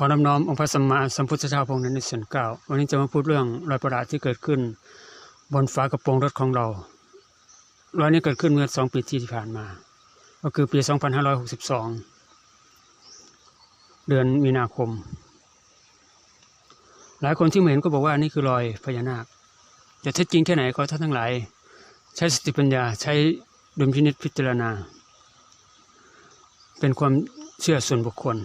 ขอนอบน้อมองค์พระสัมมาสัมพุทธเจ้าพระองค์นั้นในส่วนเก้าวันนี้จะมาพูดเรื่องรอยประหลาดที่เกิดขึ้น บนฝากระโปรงรถของเรารอยนี้เกิดขึ้นเมื่อสองปีที่ผ่านมา ก็คือปี2562เดือนมีนาคม หลายคนที่เห็นก็บอกว่านี่คือรอยพญานาคจะเท็จจริงแค่ไหนก็ท่านทั้งหลาย ใช้สติปัญญาใช้ดุลพินิจพิจารณา เป็นความเชื่อส่วนบุคคล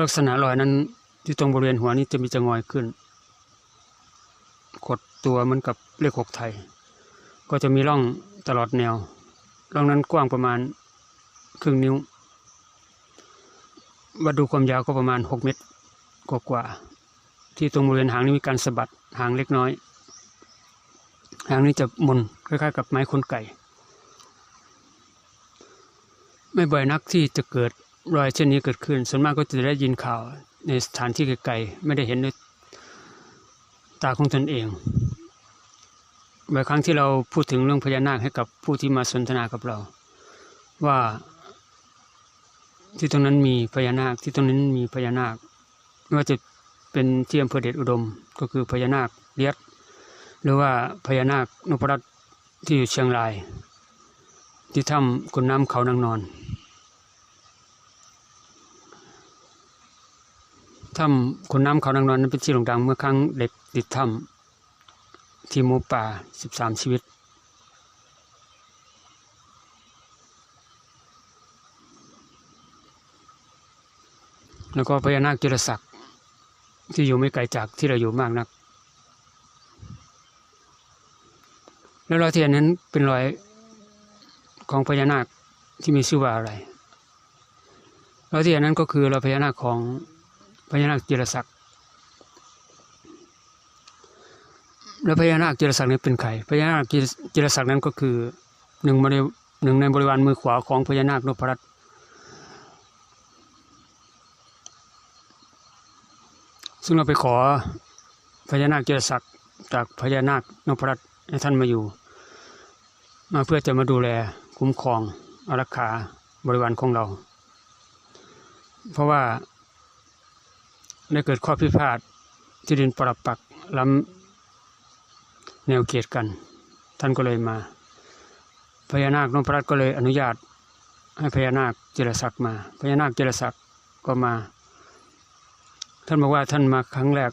ลักษณะรอยนั้น ที่ตรงบริเวณหัวนี้จะมีจะงอยขึ้นกดตัวเหมือนกับเลขหกไทย ก็จะมีร่องตลอดแนว ร่องนั้นกว้างประมาณครึ่งนิ้ว วัดดูความยาวก็ประมาณหกเมตรกว่าๆที่ตรงบริเวณหางนี้มีการสะบัดหางเล็กน้อย หางนี้จะมนคล้ายๆ กับไม้คนไก่ ไม่บ่อยนักที่จะเกิด รอยเช่นนี้เกิดขึ้น ส่วนมากก็จะได้ยินข่าวในสถานที่ไกลๆไม่ได้เห็นด้วยตาของตนเองบ่อยครั้งที่เราพูดถึงเรื่องพญานาคให้กับผู้ที่มาสนทนากับเรา ว่าที่ตรงนั้นมีพญานาคที่ตรงนั้นมีพญานาคไม่ว่าจะเป็นที่อำเภอเดชอุดม ก็คือพญานาคเลียดหรือว่าพญานาคนพรัตที่อยู่เชียงราย ที่ถ้ำกุนน้ำเขานางนอน ถ้ำขุนน้ำเขานางนอนนั้นเป็นที่โด่งดังเมื่อครั้งเด็กติดถ้ำที่หมูป่าสิบสามชีวิต แล้วก็พญานาคจุลศักดิ์ที่อยู่ไม่ไกลจากที่เราอยู่มากนัก แล้วรอยเทียนนั้นเป็นรอยของพญานาคที่มีชื่อว่าอะไรรอยเทียนนั้นก็คือรอยพญานาคของ พญานาคจิรศักดิ์แล้วพญานาคจิรศักดิ์นี้เป็นใครพญานาคจิรศักดิ์นั้นก็คือหนึ่งบริหนึ่งในบริวารมือขวาของพญานาคนพรัตน์ซึ่งเราไปขอพญานาคจิรศักดิ์จากพญานาคนพรัตน์ให้ท่านมาอยู่ มาเพื่อจะมาดูแลคุ้มครองอารักขาบริวารของเรา เพราะว่า ได้เกิดข้อพิพาทที่ดินปรับปักล้ำแนวเขตกัน ท่านก็เลยมาพญานาคนพรัตน์ก็เลยอนุญาตให้พญานาคเจรศักดิ์มาพญานาคเจรศักดิ์ก็มา ท่านบอกว่าท่านมาครั้งแรก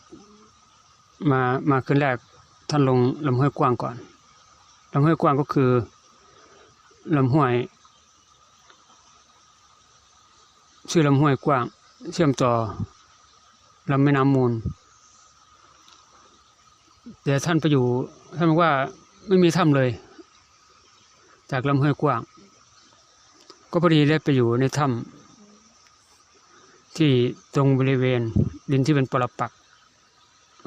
มามาขึ้นแรกท่านลงลำห้วยกว้างก่อนลำห้วยกว้างก็คือลำห้วย ชื่อลำห้วยกว้าง เชื่อมต่อ ลำแม่น้ำมูล แต่ท่านไปอยู่ท่านบอกว่าไม่มีถ้ำเลย จากลำห้วยกว้าง ก็พอดีได้ไปอยู่ในถ้ำที่ตรงบริเวณดินที่เป็นปรปัก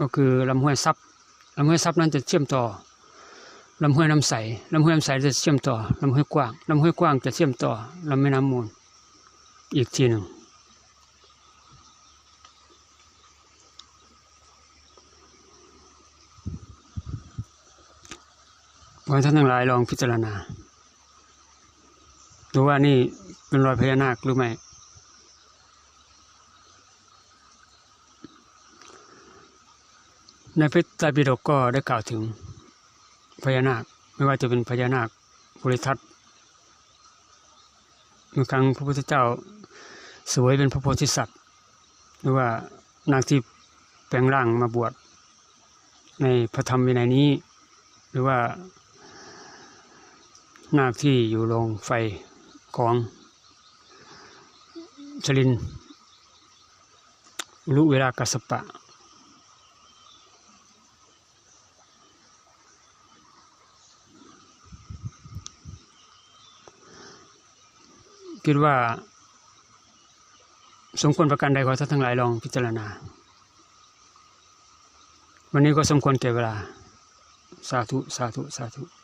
ก็คือลำห้วยซับลำห้วยซับนั้นจะเชื่อมต่อลำห้วยน้ำใสลำห้วยน้ำใสจะเชื่อมต่อลำห้วยกว้างลำห้วยกว้างจะเชื่อมต่อลำแม่น้ำมูล อีกทีหนึ่ง ขอให้ท่านทั้งหลายลองพิจารณา ดูว่านี่เป็นรอยพญานาคหรือไม่ในพระไตรปิฎกก็ได้กล่าวถึงพญานาคไม่ว่าจะเป็นพญานาคบริทัตเมื่อครั้งพระพุทธเจ้าสวยเป็นพระโพธิสัตว์ หรือว่านางที่แปลงร่างมาบวชในพระธรรมวินัยนี้ หรือว่า หน้าที่อยู่โรงไฟของชลินลุเวลากัสปะ คิดว่า สมควรประกันใดขอท่านทั้งหลายลองพิจารณา วันนี้ก็สมควรแก่เวลา สาธุ สาธุ สาธุ